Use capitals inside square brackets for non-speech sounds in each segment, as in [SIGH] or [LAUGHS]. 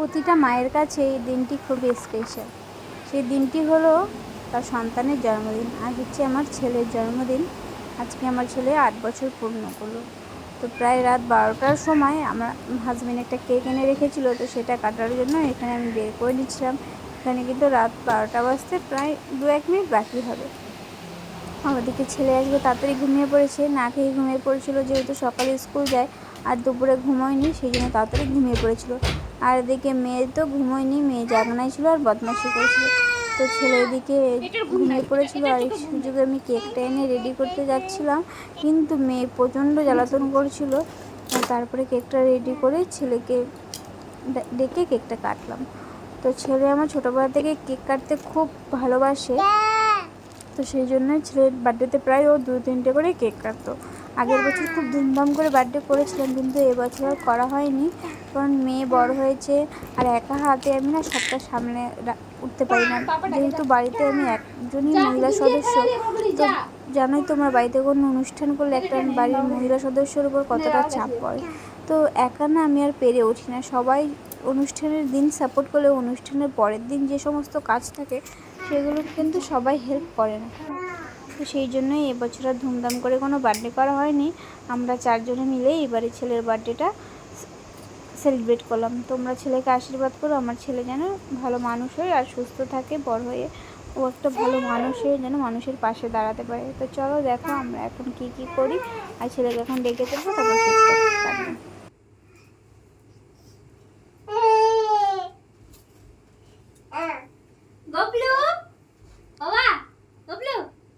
প্রতিটা মায়ের কাছে এই দিনটি খুবই স্পেশাল সেই দিনটি হলো তার সন্তানের জন্মদিন। আজ হচ্ছে আমার ছেলের জন্মদিন। আজকে আমার ছেলে আট বছর পূর্ণ করল। তো প্রায় রাত বারোটার সময় আমার হাজব্যান্ড একটা কেক এনে রেখেছিল, তো সেটা কাটার জন্য এখানে আমি বের করে নিচ্ছিলাম এখানে কিন্তু রাত বারোটা বাজতে প্রায় দু এক মিনিট বাকি হবে। আমাদেরকে ছেলে আসবে, তাড়াতাড়ি ঘুমিয়ে পড়েছে। না খেয়ে ঘুমিয়ে পড়েছিল, যেহেতু সকালে স্কুল যায়। আর দুপুরে ঘুমোয়নি সেই জন্য তাড়াতাড়ি ঘুমিয়ে পড়েছিল। আর এদিকে মেয়ে তো ঘুমোয়নি মেয়ে জাগনাই ছিল আর বদমাশি করেছিল। তো ছেলে এদিকে ঘুমিয়ে পড়েছিল আর এই সুযোগে আমি কেকটা এনে রেডি করতে যাচ্ছিলাম। কিন্তু মেয়ে প্রচণ্ড জ্বালাতন করছিল। তারপরে কেকটা রেডি করে ছেলেকে ডেকে কেকটা কাটলাম। তো ছেলে আমার ছোটোবেলা থেকে কেক কাটতে খুব ভালোবাসে। তো সেই জন্য ছেলের বার্থডেতে প্রায় ও দু তিনটে করে কেক কাটতো। আগের বছর খুব ধুমধাম করে বার্থডে করেছিলাম, কিন্তু এবছর আর করা হয়নি। কারণ মেয়ে বড় হয়েছে, আর একা হাতে আমি না সবটা সামনে উঠতে পারি না। যেহেতু বাড়িতে আমি একজনই মহিলা সদস্য, তো জানোই তোমার বাড়িতে কোনো অনুষ্ঠান করলে একটা বাড়ির মহিলা সদস্যর উপর কতটা চাপ পড়ে। তো একা না আমি আর পেরে উঠি না। সবাই অনুষ্ঠানের দিন সাপোর্ট করলে, অনুষ্ঠানের পরের দিন যে সমস্ত কাজ থাকে সেগুলো কিন্তু সবাই হেল্প করে না। তো সেই জন্যই এবছর আর ধুমধাম করে কোনো বার্থডে করা হয়নি। আমরা চারজনে মিলে এবারে ছেলের বার্থডেটা সেলিব্রেট করলাম। তোমরা ছেলেকে আশীর্বাদ করো, আমার ছেলে যেন ভালো মানুষ হয় আর সুস্থ থাকে, বড় হয়ে। ও একটা ভালো মানুষ হয়ে যেন মানুষের পাশে দাঁড়াতে পারে। তো চলো দেখো আমরা এখন কি কি করি। আর ছেলেকে এখন ডেকে দেবো তারপর কেকটা কাটবো গপলু বাবা Goplu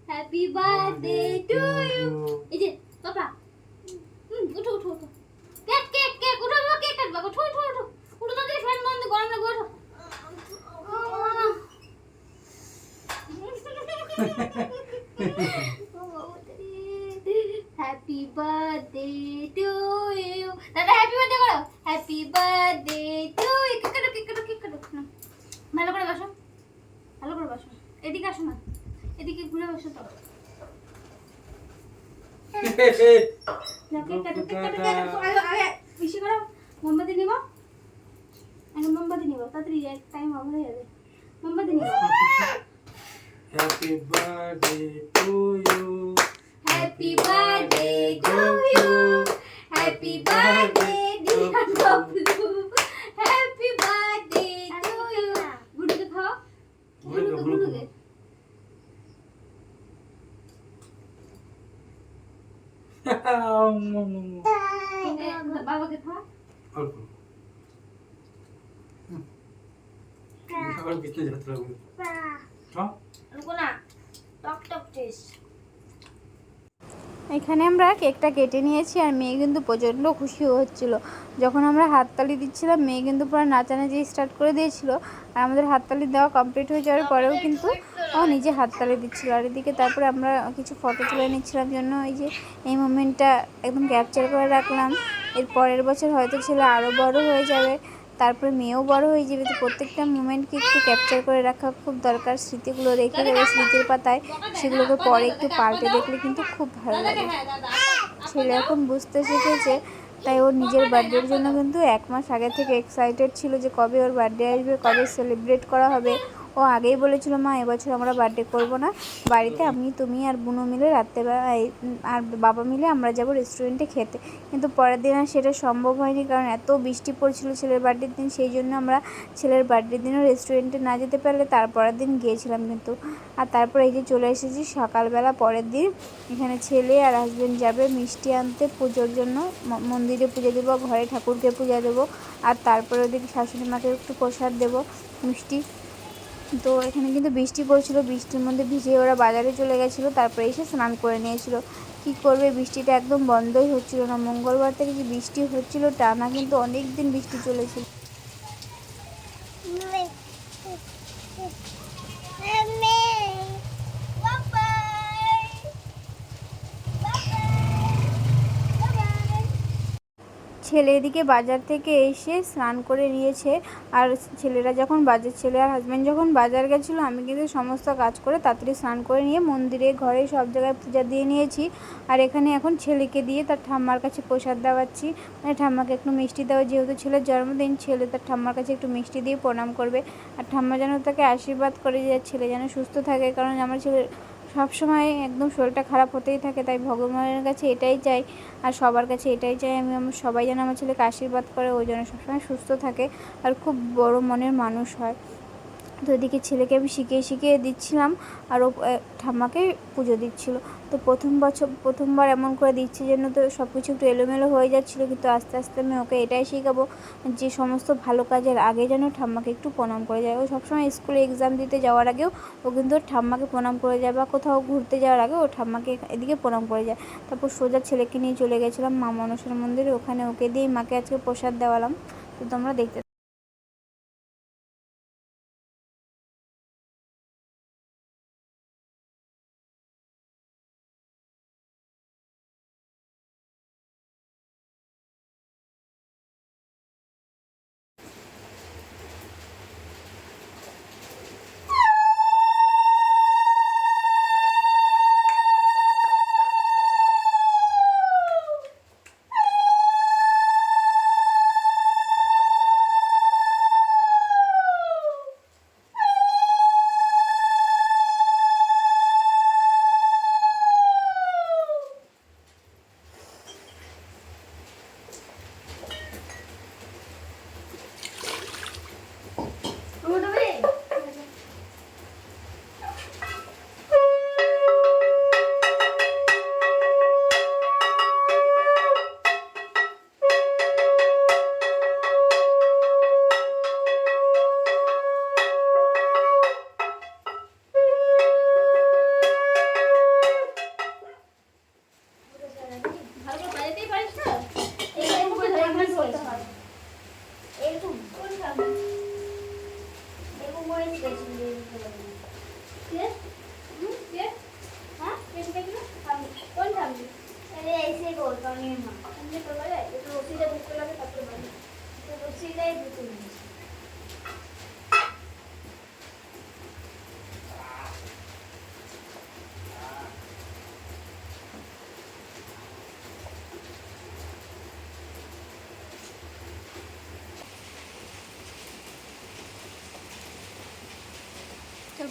happy birthday to you এই যে বাবা হুম উঠো উঠো উঠো কেক কেক কেক উঠো বাবা কেক কাটবা উঠো উঠো উঠো উঠো তাড়াতাড়ি ফ্যান বন্ধ গরম লাগবে উঠো হ্যাপি বার্থডে টু ইউ দাদা হ্যাপি বার্থডে করো হ্যাপি বার্থডে টু ইউ কাটো কেক কাটো কেক কাটো নাও। ভালো করে বসো। ভালো করে বসো। এদিকে আসো না। এদিকে ঘুরে বসো তো। বেশি করো। মোমবাতি নিব। আগে মোমবাতি নিব, তাড়াতাড়ি টাইম ওভার হয়ে মোমবাতি নিব। Happy birthday to you. Happy birthday to you happy birthday dear Bablu happy birthday to you গুডুকে খাও গুডুকে, গুডুকে গুডুকে। গুডুকে এ, এখানে আমরা কেকটা কেটে নিয়েছি আর মেয়ে কিন্তু প্রচণ্ড খুশি হচ্ছিল। যখন আমরা হাততালি দিচ্ছিলাম, মেয়ে কিন্তু পুরো নাচানাচি স্টার্ট করে দিয়েছিল। আর আমাদের হাততালি দেওয়া কমপ্লিট হয়ে যাওয়ার পরেও কিন্তু ও নিজে হাততালি দিচ্ছিল। আর এদিকে তারপরে আমরা কিছু ফটো তুলে নিচ্ছিলাম জন্য এই যে এই মোমেন্টটা একদম ক্যাপচার করে রাখলাম। এর পরের বছর হয়তো ছেলে আরও বড় হয়ে যাবে, তারপরে মেয়েও বড় হয়ে যাবে। তো প্রত্যেকটা মোমেন্টকে একটু ক্যাপচার করে রাখা খুব দরকার। স্মৃতিগুলো রেখে দেবে স্মৃতির পাতায়। সেগুলোকে পরে একটু পাল্টে দেখলে কিন্তু খুব ভালো লাগে। ছেলে এখন বুঝতে শিখেছে, তাই ওর নিজের বার্থডের জন্য কিন্তু এক মাস আগে থেকে এক্সাইটেড ছিল যে কবে ওর বার্থডে আসবে, কবে সেলিব্রেট করা হবে। ও আগেই বলেছিল, মা, এবছর আমরা বার্থডে করব না। বাড়িতে আমি, তুমি আর বুনো মিলে রাত্রেবেলা আর বাবা মিলে আমরা যাব রেস্টুরেন্টে খেতে। কিন্তু পরের দিন আর সেটা সম্ভব হয়নি, কারণ এত বৃষ্টি পড়ছিল ছেলের বার্থডের দিন, সেই জন্য আমরা ছেলের বার্থডের দিনও রেস্টুরেন্টে না যেতে পারলে তারপরের দিন গিয়েছিলাম কিন্তু। আর তারপর এই যে চলে এসেছি, সকালবেলা পরের দিন এখানে ছেলে আর হাজবেন্ড যাবে মিষ্টি আনতে পুজোর জন্য। মন্দিরে পুজো দেবো, ঘরে ঠাকুরকে পূজা দেবো, আর তারপরে ওদিকে শাশুড়ি মাকে একটু প্রসাদ দেবো, মিষ্টি। তো এখানে কিন্তু বৃষ্টি পড়ছিল, বৃষ্টির মধ্যে ভিজে ওরা বাজারে চলে গেছিল, তারপরে এসে স্নান করে নিয়েছিল। কি করবে, বৃষ্টিটা একদম বন্ধই হচ্ছিল না। মঙ্গলবার থেকে যে বৃষ্টি হচ্ছিল টানা কিন্তু অনেক দিন বৃষ্টি চলেছিল। ছেলে এদিকে বাজার থেকে এসে স্নান করে নিয়েছে। আর ছেলেরা যখন বাজার ছেলে আর হাজব্যান্ড যখন বাজার গেছিল, আমি কিন্তু সমস্ত কাজ করে তাড়াতাড়ি স্নান করে নিয়ে মন্দিরে, ঘরে সব জায়গায় পূজা দিয়ে নিয়েছি। আর এখানে এখন ছেলেকে দিয়ে তার ঠাম্মার কাছে প্রসাদ দেওয়াচ্ছি। মানে ঠাম্মাকে একটু মিষ্টি দেওয়া, যেহেতু ছেলের জন্মদিন, ছেলে তার ঠাম্মার কাছে একটু মিষ্টি দিয়ে প্রণাম করবে। আর ঠাম্মা যেন তাকে আশীর্বাদ করে যে ছেলে যেন সুস্থ থাকে, কারণ আমার ছেলে সবসময় একদম শরীরটা খারাপ হতেই থাকে, তাই ভগবানের কাছে এটাই চাই আর সবার কাছে এটাই চাই। আমি আমার, সবাই যেন আমার ছেলেকে আশীর্বাদ করে ওই জন্য সবসময় সুস্থ থাকে আর খুব বড় মনের মানুষ হয়। তো এদিকে ছেলেকে আমি শিখিয়ে শিখিয়ে দিচ্ছিলাম আর ও ঠাম্মাকে পুজো দিচ্ছিল। তো প্রথম বছর, প্রথমবার এমন করে দিচ্ছে জন্য তো সব কিছু একটু এলোমেলো হয়ে যাচ্ছিল, কিন্তু আস্তে আস্তে আমি ওকে এটাই শেখাবো যে সমস্ত ভালো কাজের আগে যেন ঠাম্মাকে একটু প্রণাম করে যায়। ও সবসময় স্কুলে এক্সাম দিতে যাওয়ার আগেও ও কিন্তু ঠাম্মাকে প্রণাম করে যায় বা কোথাও ঘুরতে যাওয়ার আগে ও ঠাম্মাকে এদিকে প্রণাম করে যায়। তারপর সোজা ছেলেকে নিয়ে চলে গেছিলাম মা মনসার মন্দিরে। ওখানে ওকে দিয়ে মাকে আজকে প্রসাদ দেওয়ালাম। তো তোমরা দেখতে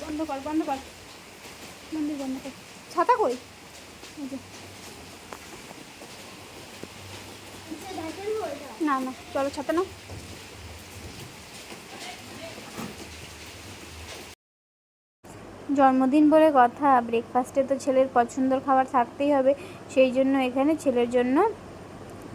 বন্ধ কর বন্ধ কর। মন্দির বন্ধ কর। ছাতা কই? না না, চলো ছাতা না জন্মদিন বলে কথা ব্রেকফাস্টে তো ছেলের পছন্দের খাবার থাকতেই হবে। সেই জন্য এখানে ছেলের জন্য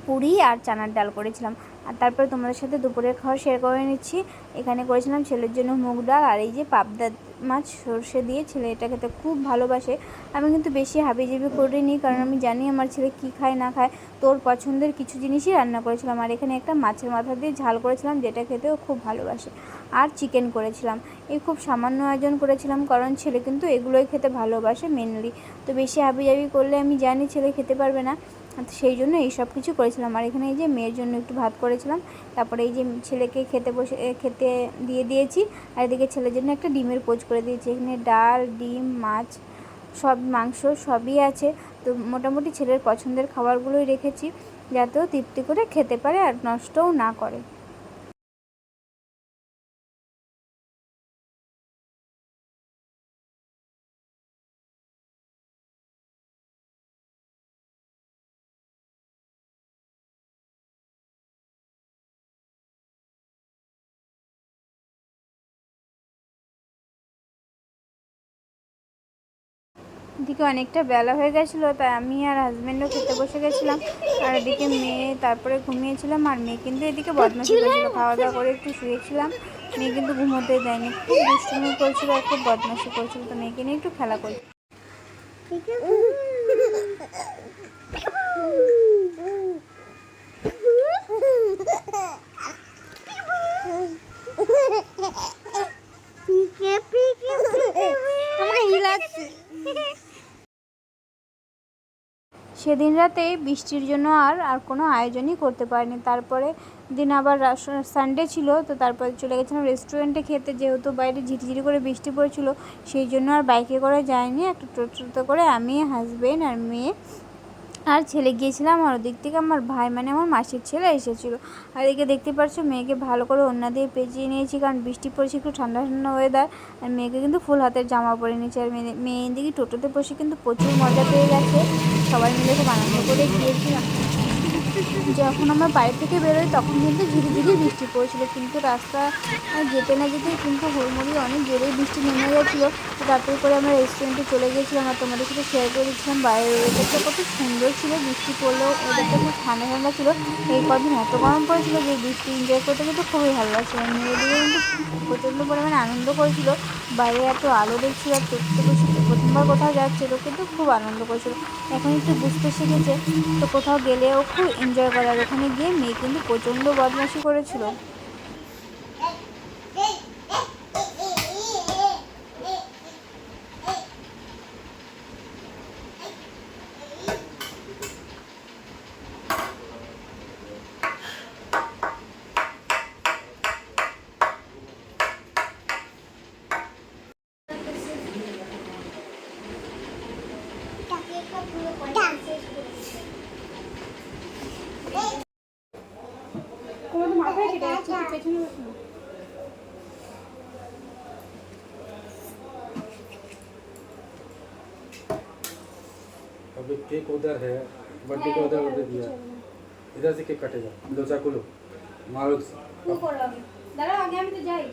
পুরি আর চানার ডাল করেছিলাম। আর তারপরে তোমাদের সাথে দুপুরের খাওয়া শেয়ার করে নিচ্ছি। এখানে করেছিলাম ছেলের জন্য মুগ ডাল আর এই যে পাবদা মাছ সর্ষে দিয়ে ছেলে এটা খেতে খুব ভালোবাসে। আমি কিন্তু বেশি হাবিজাবি করিনি, কারণ আমি জানি আমার ছেলে কি খায়, না খায়। তোর পছন্দের কিছু জিনিসই রান্না করেছিলাম। আর এখানে একটা মাছের মাথা দিয়ে ঝাল করেছিলাম, যেটা খেতেও খুব ভালোবাসে। আর চিকেন করেছিলাম। এই খুব সামান্য আয়োজন করেছিলাম, কারণ ছেলে কিন্তু এগুলোই খেতে ভালোবাসে মেনলি তো বেশি হাবিজাবি করলে আমি জানি ছেলে খেতে পারবে না। সেই জন্য এই সব কিছু করেছিলাম। আর এখানে এই যে মেয়ের জন্য একটু ভাত করেছিলাম, তারপরে এই যে ছেলেকে খেতে বসে খেতে দিয়ে দিয়েছি, আর এদিকে ছেলের জন্য একটা ডিমের পোচ করে দিয়েছি। এখানে ডাল, ডিম, মাছ, সব মাংস সবই আছে। তো মোটামুটি ছেলের পছন্দের খাবারগুলোই রেখেছি, যাতেও তৃপ্তি করে খেতে পারে আর নষ্টও না করে। এদিকে অনেকটা বেলা হয়ে গেছিল তাই আমি আর হাজব্যান্ডও খেতে বসে গেছিলাম। আর এদিকে মেয়ে তারপরে ঘুমিয়েছিলাম আর মেয়ে কিন্তু এদিকে বদমাশি করছিল খাওয়া দাওয়া করে একটু শুয়েছিলাম। মেয়ে কিন্তু ঘুমোতে দেয়নি খুব দুষ্টুমি করছিল আর খুব বদমাশি করছিল তো মেয়েকে নিয়ে একটু খেলা করছিল সেদিন রাতেই বৃষ্টির জন্য আর আর কোনো আয়োজনই করতে পারিনি। তারপরে দিন আবার সানডে ছিল, তো তারপরে চলে গেছিলাম রেস্টুরেন্টে খেতে। যেহেতু বাইরে ঝিরিঝিরি করে বৃষ্টি পড়েছিল, সেই জন্য আর বাইকে করে যায়নি একটা টোটো করে আমি হাজব্যান্ড আর মেয়ে আর ছেলে গিয়েছিলাম আর ওদিক থেকে আমার ভাই মানে আমার মাসির ছেলে এসেছিল। আর এদিকে দেখতে পাচ্ছ মেয়েকে ভালো করে ওড়না দিয়ে পেঁচিয়ে নিয়েছি, কারণ বৃষ্টি পড়েছে, একটু ঠান্ডা ঠান্ডা ওয়েদার আর মেয়েকে কিন্তু ফুল হাতের জামা পরে নিয়েছে। আর মেয়ে মেয়ে এদিকে টোটোতে বসে কিন্তু প্রচুর মজা পেয়ে গেছে। সবাই মিলে খুব আনন্দ করে গিয়েছিলাম। যখন আমরা বাড়ি থেকে বেরোই, তখন কিন্তু ঝিরি ঝিরি বৃষ্টি পড়েছিল। কিন্তু রাস্তা যেতে না যেতে কিন্তু হুড়মুড়ি অনেক জোরেই বৃষ্টি নেমে গেছিল। তো তারপরে করে আমরা রেস্টুরেন্টে চলে গিয়েছিলাম আর তোমাদের সাথে শেয়ার করে দিচ্ছিলাম। বাইরের ওয়েদারটা কত সুন্দর ছিল, বৃষ্টি পড়লেও ওয়েদারটা খুব ঠান্ডা ঠান্ডা ছিল। এই কদিন এত গরম পড়েছিল যে বৃষ্টি এনজয় করতে কিন্তু খুবই ভালো লাগছিল। মেয়েদিকে কিন্তু প্রচণ্ড পরিমাণে আনন্দ করেছিল। বাইরে এত আলো দেখছিল, আর বসে প্রথমবার কোথাও যাচ্ছে তো কিন্তু খুব আনন্দ করেছিল। এখন একটু বুঝতে শিখেছে, তো কোথাও গেলেও খুব এনজয় করে আর ওখানে গিয়ে মেয়ে কিন্তু প্রচণ্ড বদমাশি করেছিল। अभी केक उधर है बर्थडे का उधर उधर दिया इधर से केक कटेगा दो चाकू लो मारो দাঁড়াও আগে আমি তো যাই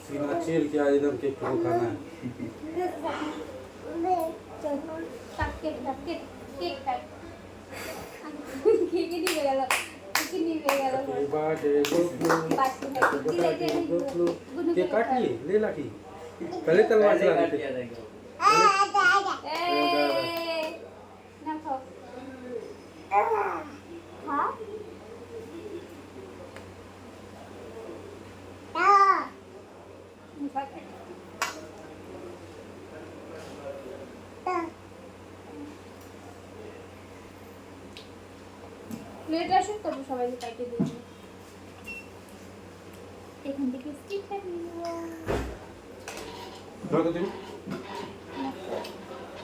सीना चिल किया एकदम केक को खाना है [LAUGHS] हैप्पी बर्थडे गोपलू बाकी है। Happy birthday Goplu Gunnu cake को काट लिए ले लाठी पहले तलवार चला देते এই না খাও হ্যাঁ প্লেট আসুন তবে সবাইকে পাইতে দিয়ে ধরো তো তুমি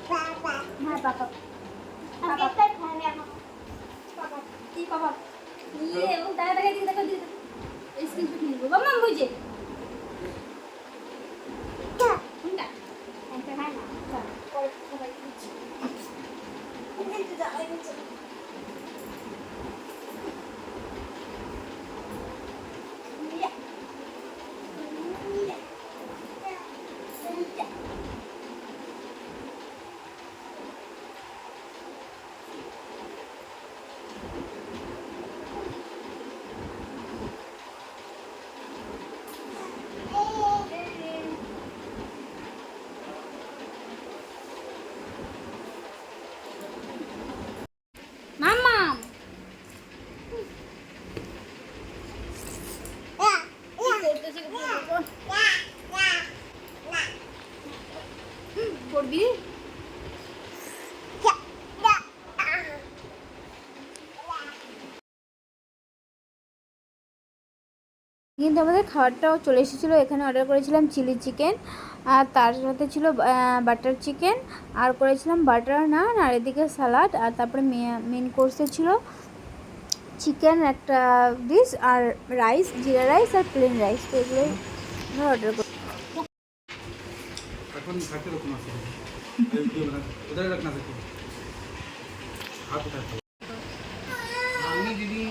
হ্যাঁ পাপা পাপা কি পাপা ইয়ে এবং তারা দেখা দিকে দেখা দিকে স্ক্রিন শুট নিব বাবা মাম বুঝে কোনটা একটা হ্যাঁ না পরে সবাই দিচ্ছি মাম্মা করবি কিন্তু আমাদের খাবারটাও চলে এসেছিল। এখানে অর্ডার করেছিলাম চিলি চিকেন আর তার সাথে ছিল বাটার চিকেন আর করেছিলাম বাটার নান আর এদিকে স্যালাড আর তারপরে মেন কোর্সে ছিল চিকেন একটা ডিশ আর রাইস জিরা রাইস আর প্লেন রাইস তো এগুলো অর্ডার করি আমি দিদি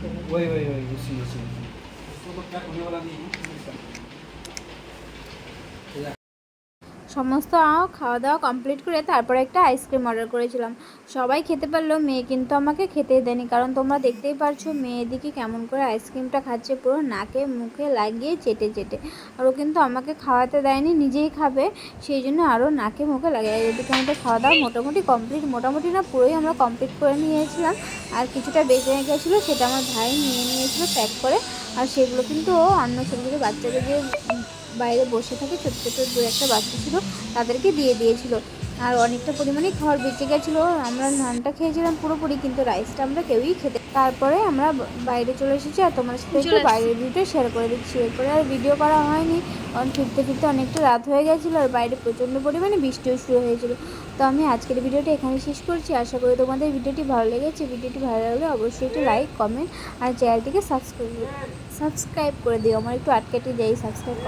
Wait, wait, wait. সমস্ত খাওয়া দাওয়া কমপ্লিট করে তারপরে একটা আইসক্রিম অর্ডার করেছিলাম। সবাই খেতে পারল, মেয়ে কিন্তু আমাকে খেতে দেয়নি। কারণ তোমরা দেখতেই পারছ, মেয়ে দিকে কেমন করে আইসক্রিমটা খাচ্ছে, পুরো নাকে মুখে লাগিয়ে চেটে চেটে। আর ও কিন্তু আমাকে খাওয়াতে দেয়নি, নিজেই খাবে, সেই জন্য আরও নাকে মুখে লাগে এদিকে আমাদের খাওয়া দাওয়া মোটামুটি কমপ্লিট মোটামুটি না পুরোই আমরা কমপ্লিট করে নিয়েছিলাম। আর কিছুটা বেঁচে গেছিল, সেটা আমার ভাই নিয়ে নিয়েছিল প্যাক করে। আর সেগুলো কিন্তু অন্য ছোটো ছোটো বাচ্চাদের বাইরে বসে থাকে ছোটো ছোটো দু একটা বাচ্চা ছিল তাদেরকে দিয়ে দিয়েছিল। আর অনেকটা পরিমাণে খাবার বেঁচে গেছিল। আমরা নানটা খেয়েছিলাম পুরোপুরি কিন্তু রাইসটা আমরা কেউই খেতে তারপরে আমরা বাইরে চলে এসেছি আর তোমার সাথে একটু বাইরের ভিডিও শেয়ার করে দিচ্ছি। এরপরে আর ভিডিও করা হয়নি। কারণ ফিরতে ফিরতে অনেকটা রাত হয়ে গেছিল আর বাইরে প্রচণ্ড পরিমাণে বৃষ্টিও শুরু হয়েছিল। তো আমি আজকের ভিডিওটা এখানে শেষ করছি। আশা করি তোমাদের ভিডিওটি ভালো লেগেছে। ভিডিওটি ভালো লাগলে অবশ্যই একটু লাইক কমেন্ট আর চ্যানেলটিকে সাবস্ক্রাইব সাবস্ক্রাইব করে দিও। আমার একটু আটকেটে যাই সাবস্ক্রাইব